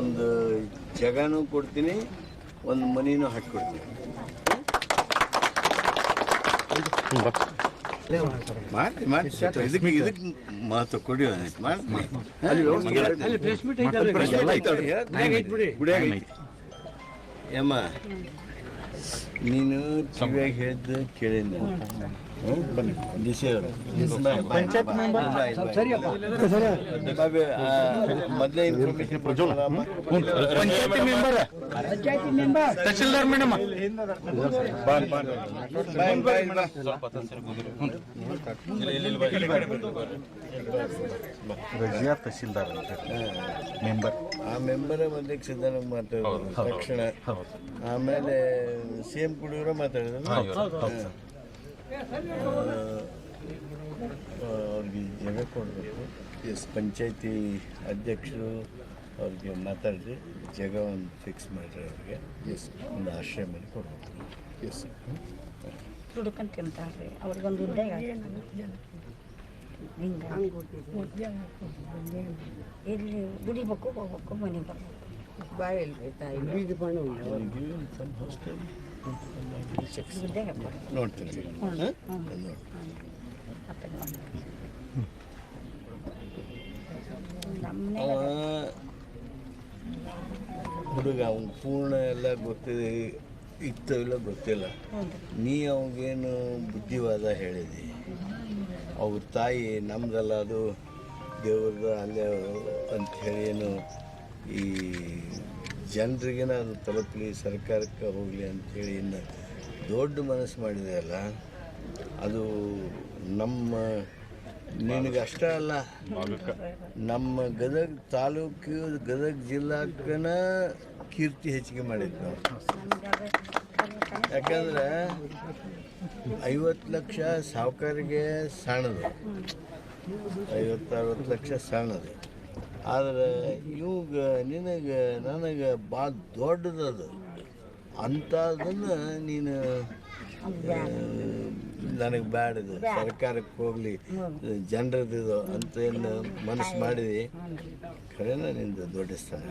ಒಂದು ಜಾಗನೂ ಕೊಡ್ತೀನಿ ಒಂದು ಮನಿನೂ ಹಾಕಿಕೊಡ್ತೀನಿ. ಕೊಡ್ತೀನಿ ಇದಕ್ಕೆ ಇದಕ್ಕೆ ಮಹತ್ವ ಕೊಡಿ ಮಾಡ್ತೀನಿ. ಯಮ್ಮ ನೀನು ಹೇಳಿದ್ದು ಕೇಳಿದ್ದೆ ಬನ್ನಿ ಡಿ ಸಿ ಅವರು ಮೊದಲೇ ಇನ್ಫಾರ್ಮೇಶನ್ ತಹಶೀಲ್ದಾರ್ ಮೇಡಮ್ ರಜಿಯಾ ತಹಶೀಲ್ದಾರ್ ಅಂತ ಮೆಂಬರ್ ಆ ಮೆಂಬರ್ ಮದ್ಲಿಕ್ಕೆ ಸಿದ್ಧಾಂತ ಮಾತಾಡೋದು ತಕ್ಷಣ ಆಮೇಲೆ ಸಿ ಎಂ ಕುಡಿಯೋರ ಮಾತಾಡಿದ್ರು. ಅವ್ರಿಗೆ ಜಾಗ ಕೊಡಬೇಕು. ಎಸ್ ಪಂಚಾಯತಿ ಅಧ್ಯಕ್ಷರು ಅವ್ರಿಗೆ ಮಾತಾಡಿದ್ರೆ ಜಾಗ ಒಂದು ಫಿಕ್ಸ್ ಮಾಡಿರಿ ಅವ್ರಿಗೆ. ಎಸ್ ಒಂದು ಆಶ್ರಯ ಮನೆ ಕೊಡಬೇಕು ಎಸ್ ದುಡ್ಕೊಂಡ್ ತಿಂತಾರ್ರಿ ಅವ್ರಿಗೊಂದು ಉದ್ಯೋಗ ಹಿಂಗ? ಇಲ್ಲಿ ದುಡಿಬೇಕು ಹೋಗ್ಬೇಕು ಮನೆಗೆ ಬರ್ಬೇಕು. ಉದ್ಯೋಗ ಕೊಡಿ ಅವ್ರಿಗೆ ಹ್ಞೂ ಹ್ಞೂ ನಮ್ಮ ಅವ ಹುಡುಗ, ಅವ್ನು ಪೂರ್ಣ ಎಲ್ಲ ಗೊತ್ತಿದೆ ಇತ್ತು ಇಲ್ಲ ಗೊತ್ತಿಲ್ಲ. ನೀ ಅವಗೇನು ಬುದ್ಧಿವಾದ ಹೇಳಿದಿ? ಅವ್ರ ತಾಯಿ ನಮ್ದಲ್ಲ ಅದು ದೇವ್ರದ ಅಲ್ಲೇ ಅಂತ ಹೇಳಿ ಏನು ಈ ಜನರಿಗೇನ ಅದು ತಲುಪಲಿ, ಸರ್ಕಾರಕ್ಕೆ ಹೋಗಲಿ ಅಂಥೇಳಿ ಇನ್ನು ದೊಡ್ಡ ಮನಸ್ಸು ಮಾಡಿದೆ ಅಲ್ಲ, ಅದು ನಮ್ಮ ನಿನಗಷ್ಟೇ ಅಲ್ಲ, ನಮ್ಮ ಗದಗ ತಾಲೂಕು, ಗದಗ ಜಿಲ್ಲಾಕನ ಕೀರ್ತಿ ಹೆಚ್ಚಿಗೆ ಮಾಡಿದ್ದು ನಾವು. ಯಾಕಂದ್ರೆ ಐವತ್ತು ಲಕ್ಷ ಸಾವುಕಾರಿಗೆ ಸಣ್ಣದು ಐವತ್ತು, ಅರವತ್ತು ಲಕ್ಷ ಸಣ್ಣದು ಆದ್ರೆ ಇವಾಗ ನಿನಗೆ ನನಗೆ ಭಾಳ ದೊಡ್ಡದದು. ಅಂಥದನ್ನು ನೀನು ನನಗೆ ಬೇಡದು ಸರ್ಕಾರಕ್ಕೆ ಹೋಗಲಿ ಜನರದ್ದು ಅಂತ ಏನು ಮನಸ್ಸು ಮಾಡಿದಿ. ಖರೇನ ನಿಂದು ದೊಡ್ಡ ಸ್ಥಾನ.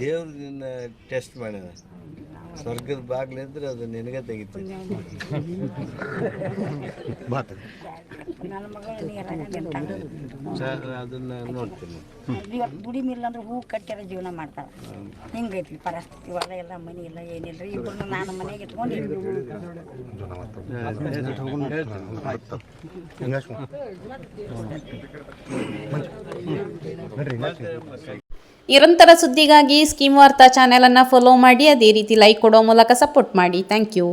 ದೇವ್ರು ನಿನ್ನ ಟೆಸ್ಟ್ ಮಾಡ್ಯಾನ ಸ್ವರ್ಗದ ಬಾಗ್ಲಿದ್ರೆ ಅದು ನಿನಗೆ ತೆಗಿತು ನನ್ನ ಮಗಳು ಸರ್ ಅದನ್ನ ನೋಡ್ತೀನಿ ದುಡಿಮಿಲ್ಲ ಅಂದ್ರೆ ಹೂ ಕಟ್ಟಿರ ಜೀವನ ಮಾಡ್ತಾರೆ ಹಿಂಗೈತಿ ಪರಿಸ್ಥಿತಿ ಹೊಲ ಎಲ್ಲ ಮನೆ ಇಲ್ಲ ಏನಿಲ್ಲ ರೀ ಇಬ್ಬರನ್ನ ನಾನು ಮನೆಗೆ ಇಟ್ಕೊಂಡಿದ್ದೀನಿ ನಿರಂತರ ಸುದ್ದಿಗಾಗಿ ಸ್ಕೀಮ್ ವಾರ್ತಾ ಚಾನೆಲನ್ನು ಫಾಲೋ ಮಾಡಿ. ಅದೇ ರೀತಿ ಲೈಕ್ ಕೊಡೋ ಮೂಲಕ ಸಪೋರ್ಟ್ ಮಾಡಿ. Thank you